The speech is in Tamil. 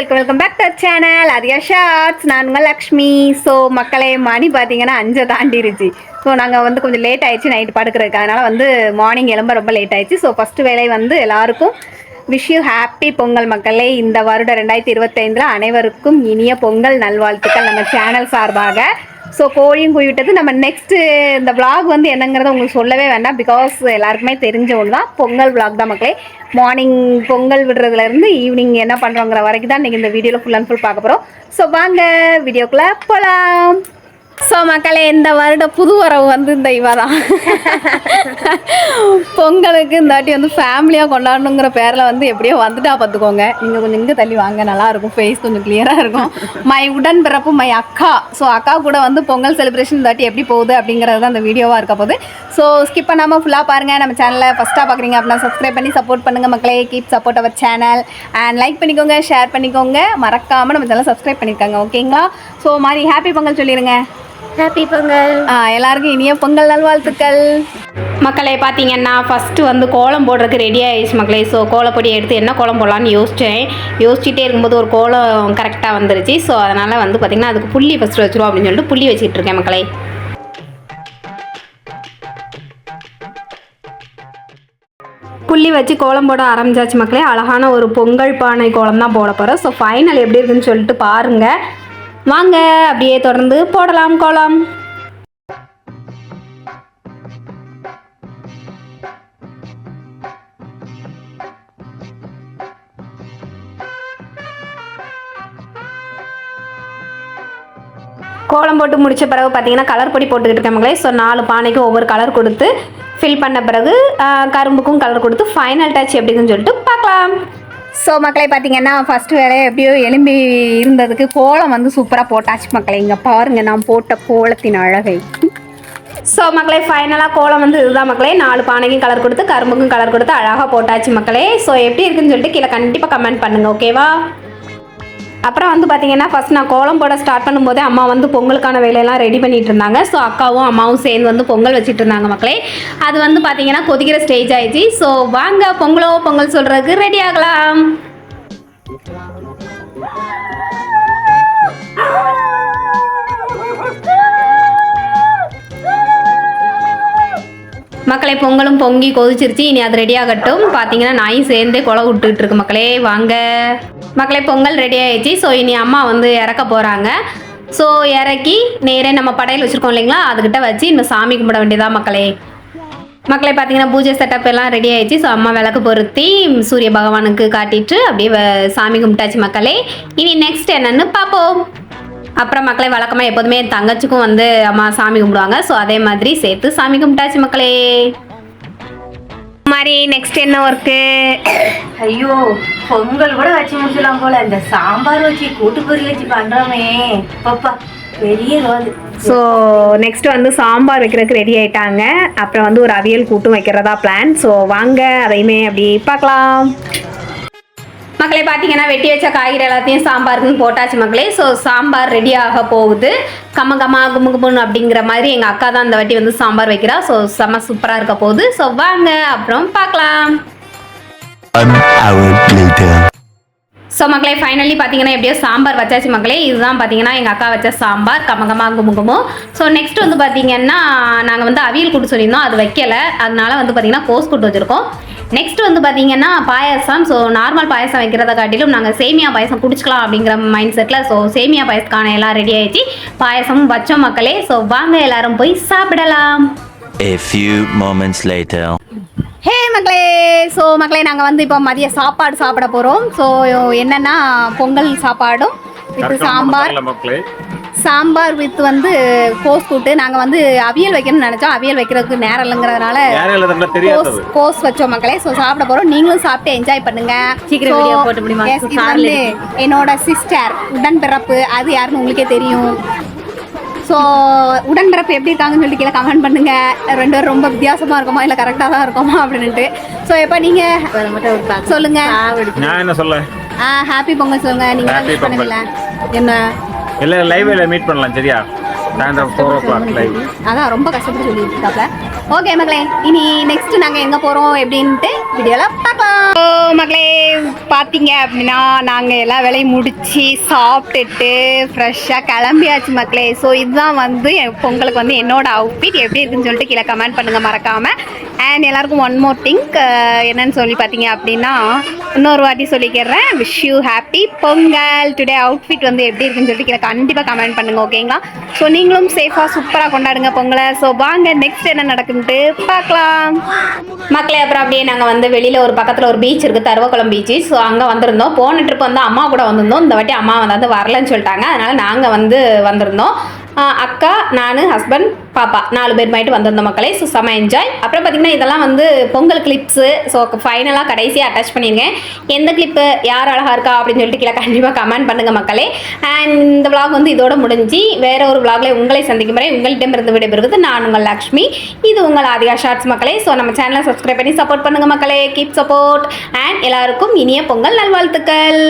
Welcome welcome back to channel Ariya shorts நான் உங்கள் லக்ஷ்மி. ஸோ மக்களே மணி பார்த்தீங்கன்னா அஞ்சை தாண்டிருச்சு ஸோ நாங்கள் வந்து கொஞ்சம் லேட் ஆயிடுச்சு நைட்டு படுக்கிறதுக்கு. அதனால் வந்து மார்னிங் எலும்ப ரொம்ப லேட் ஆயிடுச்சு. ஸோ ஃபஸ்ட்டு வேலை வந்து எல்லாருக்கும் விஷ் யூ ஹாப்பி பொங்கல் மக்களே. இந்த வருடம் ரெண்டாயிரத்தி இருபத்தைந்தில் அனைவருக்கும் இனிய பொங்கல் நல்வாழ்த்துக்கள் நம்ம சேனல் சார்பாக. ஸோ கோழியும் குவிட்டது நம்ம நெக்ஸ்ட்டு இந்த விளாக் வந்து என்னங்கிறத உங்களுக்கு சொல்லவே வேண்டாம். பிகாஸ் எல்லாருக்குமே தெரிஞ்ச ஒன்று தான். பொங்கல் விளாக் தான் மக்களே. மார்னிங் பொங்கல் விடுறதுலேருந்து ஈவினிங் என்ன பண்ணுறோங்கிற வரைக்கும் தான் இன்றைக்கி இந்த வீடியோவில் ஃபுல் அண்ட் ஃபுல் பார்க்க போகிறோம் ஸோ வாங்க வீடியோக்குள்ளே போகலாம் ஸோ மக்களே இந்த வருடம் புது வரவு வந்து இந்த இவ தான் பொங்கலுக்கு இந்த வாட்டி வந்து ஃபேமிலியாக கொண்டாடணுங்கிற பேரில் வந்து எப்படியோ வந்துட்டா பார்த்துக்கோங்க. நீங்கள் கொஞ்சம் இங்கே தள்ளி வாங்க நல்லாயிருக்கும் ஃபேஸ் கொஞ்சம் கிளியராக இருக்கும். மை உடன் பிறப்பு மை அக்கா. ஸோ அக்கா கூட வந்து பொங்கல் செலிப்ரேஷன் இந்த வாட்டி எப்படி போகுது அப்படிங்கிறது தான் அந்த வீடியோவாக இருக்க போகுது. ஸோ ஸ்கிப் பண்ணாமல் ஃபுல்லாக பாருங்கள் நம்ம சேனலை ஃபஸ்ட்டாக பார்க்குறீங்க அப்படின்னா சப்ஸ்கிரைப் பண்ணி சப்போர்ட் பண்ணுங்கள் மக்களே. கீப் சப்போர்ட் அவர் சேனல் அண்ட் லைக் பண்ணிக்கோங்க ஷேர் பண்ணிக்கோங்க. மறக்காமல் நம்ம சேனல் சப்ஸ்கிரைப் பண்ணியிருக்காங்க ஓகேங்களா ஸோ மாதிரி ஹாப்பி பொங்கல் சொல்லிடுங்க ஹாப்பி பொங்கல் ஆ, எல்லாருக்கும் இனிய பொங்கல் நல்வாழ்த்துக்கள். மக்களே பார்த்தீங்கன்னா ஃபஸ்ட்டு வந்து கோலம் போடுறதுக்கு ரெடி ஆயிடுச்சு மக்களே. ஸோ கோலப்பொடி எடுத்து என்ன கோலம் போடலான்னு யோசித்தேன் யோசிச்சுட்டே இருக்கும்போது ஒரு கோலம் கரெக்டாக வந்துருச்சு. ஸோ அதனால் வந்து பார்த்திங்கன்னா அதுக்கு புள்ளி ஃபஸ்ட்டு வச்சிருவோம் அப்படின்னு சொல்லிட்டு புள்ளி வச்சுட்டு இருக்கேன் மக்களே. புள்ளி வச்சு கோலம் போட ஆரம்பிச்சாச்சு மக்களே. அழகான ஒரு பொங்கல் பானை கோலம் தான் போட போகிறோம் ஸோ ஃபைனல் எப்படி இருக்குன்னு சொல்லிட்டு பாருங்கள் வாங்க அப்படியே தொடர்ந்து போடலாம் கோலம். கோலம் போட்டு முடிச்ச பிறகு பார்த்தீங்கன்னா கலர் பொடி போட்டுக்கிட்டு இருக்கேன் ஸோ நாலு பானைக்கும் ஒவ்வொரு கலர் கொடுத்து ஃபில் பண்ண பிறகு கரும்புக்கும் கலர் கொடுத்து ஃபைனல் டச் எப்படின்னு சொல்லிட்டு பார்க்கலாம். ஸோ மக்களை பார்த்தீங்கன்னா ஃபஸ்ட்டு வேலை எப்படியோ எலும்பி இருந்ததுக்கு கோலம் வந்து சூப்பராக போட்டாச்சு மக்களை. இங்கே பாருங்கள் நான் போட்ட கோலத்தின் அழகை. ஸோ மக்களே ஃபைனலாக கோலம் வந்து இதுதான் மக்களே. நாலு பானைக்கும் கலர் கொடுத்து கரும்புக்கும் கலர் கொடுத்து அழகாக போட்டாச்சு மக்களே. ஸோ எப்படி இருக்குன்னு சொல்லிட்டு கீழே கண்டிப்பாக கமெண்ட் பண்ணுங்கள் ஓகேவா அப்புறம் வந்து பார்த்தீங்கன்னா ஃபஸ்ட் நான் கோலம் போட ஸ்டார்ட் பண்ணும்போதே அம்மா வந்து பொங்கலுக்கான வேலையெல்லாம் ரெடி பண்ணிட்டு இருந்தாங்க. ஸோ அக்காவும் அம்மாவும் சேர்ந்து வந்து பொங்கல் வச்சுட்டு இருந்தாங்க மக்களே. அது வந்து பார்த்தீங்கன்னா கொதிக்கிற ஸ்டேஜ் ஆயிடுச்சு. ஸோ வாங்க பொங்கலோ பொங்கல் சொல்கிறதுக்கு ரெடி ஆகலாம். மக்களே பொங்கலும் பொங்கி கொதிச்சிருச்சு. இனி அது ரெடி ஆகட்டும். பார்த்தீங்கன்னா நாயும் சேர்ந்தே கொலை விட்டுட்டு இருக்கு மக்களே. வாங்க. மக்களே பொங்கல் ரெடி ஆயிடுச்சு. ஸோ இனி அம்மா வந்து இறக்க போகிறாங்க ஸோ இறக்கி நேரே நம்ம படையில் வச்சுருக்கோம் இல்லைங்களா? அதுக்கிட்ட வச்சு இன்னும் சாமி கும்பிட வேண்டியதாக மக்களே மக்களே பார்த்தீங்கன்னா பூஜை செட்டப் எல்லாம் ரெடி ஆயிடுச்சு. ஸோ அம்மா விளக்கு பொருத்தி சூரிய பகவானுக்கு காட்டிட்டு அப்படியே சாமி கும்பிட்டாச்சு மக்களே இனி நெக்ஸ்ட் என்னன்னு பார்ப்போம். அப்புறம் மக்களை வழக்கமாக எப்போதுமே என் தங்கச்சிக்கும் வந்து அம்மா சாமி கும்பிடுவாங்க. ஸோ அதே மாதிரி சேர்த்து சாமி கும்பிட்டாச்சு மக்களே மாதிரி நெக்ஸ்ட் என்ன ஒர்க்கு ஐயோ பொங்கல் கூட வச்சு முடிச்சிடலாம் போல. இந்த சாம்பார் வச்சு கூட்டு பொரியல் வச்சு பண்றோமே. பாப்பா பெரிய ரோது ஸோ நெக்ஸ்ட் வந்து சாம்பார் வைக்கிறதுக்கு ரெடி ஆயிட்டாங்க. அப்புறம் வந்து ஒரு அவியல் கூட்டும் வைக்கிறதா பிளான் ஸோ வாங்க அதையுமே அப்படி பார்க்கலாம். மக்களே பார்த்தீங்கன்னா வெட்டி வச்ச காய்கறி எல்லாத்தையும் சாம்பாருக்குன்னு போட்டாச்சு மக்களே ஸோ சாம்பார் ரெடி ஆக போகுது. கம்ம கம்மா கும்முன்னு அப்படிங்கிற மாதிரி எங்கள் அக்கா தான் அந்த வாட்டி வந்து சாம்பார் வைக்கிறா. ஸோ செம்ம சூப்பராக இருக்க போகுது. ஸோ வாங்க அப்புறம் பார்க்கலாம். ஸோ மக்களே ஃபைனலி பார்த்தீங்கன்னா எப்படியோ சாம்பார் வச்சாச்சு மக்களே இதுதான் பார்த்தீங்கன்னா எங்கள் அக்கா வச்ச சாம்பார். கமகமா குமுகமோ ஸோ நெக்ஸ்ட் வந்து பார்த்தீங்கன்னா நாங்கள் வந்து அவியல் கூட்டு சொல்லியிருந்தோம். அது வைக்கல. அதனால வந்து பார்த்தீங்கன்னா கோஸ் கூட்டு வச்சுருக்கோம். நெக்ஸ்ட் வந்து பார்த்தீங்கன்னா பாயாசம். ஸோ நார்மல் பாயாசம் வைக்கிறத காட்டிலும் நாங்கள் சேமியா பாயாசம் குடிச்சிக்கலாம் அப்படிங்கிற மைண்ட் செட்டில் ஸோ சேமியா பாயசத்துக்கான எல்லாம் ரெடி ஆயிடுச்சு. பாயாசமும் வச்சோம் மக்களே. ஸோ வாங்க எல்லாரும் போய் சாப்பிடலாம். A few moments later. ஹே மக்களே. ஸோ மக்களே நாங்கள் வந்து இப்போ மதிய சாப்பாடு சாப்பிட போகிறோம் ஸோ என்னென்னா பொங்கல் சாப்பாடும் வித் சாம்பார். மக்களே. சாம்பார் வித் வந்து கோஸ் கூட்டு நாங்கள் வந்து அவியல் வைக்கணும்னு நினச்சோம். அவியல் வைக்கிறதுக்கு நேரம் இல்லைங்கிறதுனால கோஸ் கோஸ் வச்சோம் மக்களே. ஸோ சாப்பிட போகிறோம் நீங்களும் சாப்பிட்டு என்ஜாய் பண்ணுங்க. என்னோட சிஸ்டர் உடன்பிறப்பு. அது யாருன்னு உங்களுக்கே தெரியும். ஸோ உடன்பிறப்பு எப்படி இருக்காங்கன்னு சொல்லிட்டு கீழே கமெண்ட் பண்ணுங்க. ரெண்டு பேரும் ரொம்ப வித்தியாசமா இருக்குமா? இல்லை கரெக்டாக தான் இருக்குமா? அப்படின்ட்டு ஸோ எப்போ நீங்கள் சொல்லுங்க. நான் என்ன சொல்ல? ஆ ஹாப்பி பொங்கல் சொல்லுங்க. நீங்க Happy விஷ் பண்ணுங்களேன் என்ன? இல்லை லைவ்ல மீட் பண்ணலாம் சரியா? சாயந்தரம் ஃபோர் ஓ கிளாக் லைவ் அதான் ரொம்ப கஷ்டப்பட்டு சொல்லிட்டு இருக்காப்ல. ஓகே மகளே இனி நெக்ஸ்ட் நெக்ஸ்ட் நாங்கள் எங்கே போகிறோம் எப்படின்ட்டு வீடியோவில் பார்க்கலாம் ஓ மக்களே பார்த்தீங்க அப்படின்னா நாங்கள் எல்லா வேலையும் முடித்து சாப்பிட்டுட்டு ஃப்ரெஷ்ஷாக கிளம்பியாச்சு மக்களே ஸோ இதுதான் வந்து என் பொங்கலுக்கு வந்து என்னோட அவுட்ஃபிட் எப்படி இருக்குன்னு சொல்லிட்டு கீழே கமெண்ட் பண்ணுங்கள் மறக்காமல் அண்ட் எல்லாருக்கும் ஒன் மோர் திங்க் என்னன்னு சொல்லி பார்த்தீங்க அப்படின்னா இன்னொரு வாட்டி சொல்லிக்கிறேன். Wish you happy Pongal. Today outfit வந்து எப்படி இருக்குன்னு சொல்லிட்டு கீழே கண்டிப்பாக கமெண்ட் பண்ணுங்க ஓகேங்களா ஸோ நீங்களும் சேஃபாக சூப்பராக கொண்டாடுங்க பொங்கலை. ஸோ வாங்க நெக்ஸ்ட் என்ன நடக்குன்ட்டு பார்க்கலாம். மக்களே அப்புறம் அப்படியே நாங்கள் வந்து வெளியில் ஒரு பக்கத்தில் ஒரு பீச் இருக்குது தருவக்குளம் பீச்சு ஸோ அங்கே வந்திருந்தோம். போன ட்ரிப் வந்து அம்மா கூட வந்திருந்தோம். இந்த வாட்டி அம்மா வந்து வரலன்னு சொல்லிட்டாங்க. அதனால் நாங்கள் வந்து வந்திருந்தோம். அக்கா நான் ஹஸ்பண்ட் பாப்பா. நாலு பேர் மாயிட்டு வந்திருந்த மக்களே. ஸோ செம்ம என்ஜாய் அப்புறம் பார்த்திங்கன்னா இதெல்லாம் வந்து பொங்கல் கிளிப்ஸு ஸோ ஃபைனலாக கடைசியாக அட்டாச் பண்ணியிருக்கேன் எந்த கிளிப்பு யார் அழகாக இருக்கா அப்படின்னு சொல்லிட்டு கீழே கண்டிப்பாக கமெண்ட் பண்ணுங்கள் மக்களே. அண்ட் இந்த விளாக் வந்து இதோட முடிஞ்சு வேறு ஒரு விளாகில் உங்களை சந்திக்கும் வரை உங்களிடமிருந்து விடைபெறுவது நான் உங்கள் லக்ஷ்மி. இது உங்கள் ஆதிகா ஷார்ட்ஸ் மக்களே. ஸோ நம்ம சேனலை சப்ஸ்கிரைப் பண்ணி சப்போர்ட் பண்ணுங்கள் மக்களே. கீப் சப்போர்ட் அண்ட் எல்லாருக்கும் இனிய பொங்கல் நல்வாழ்த்துக்கள்.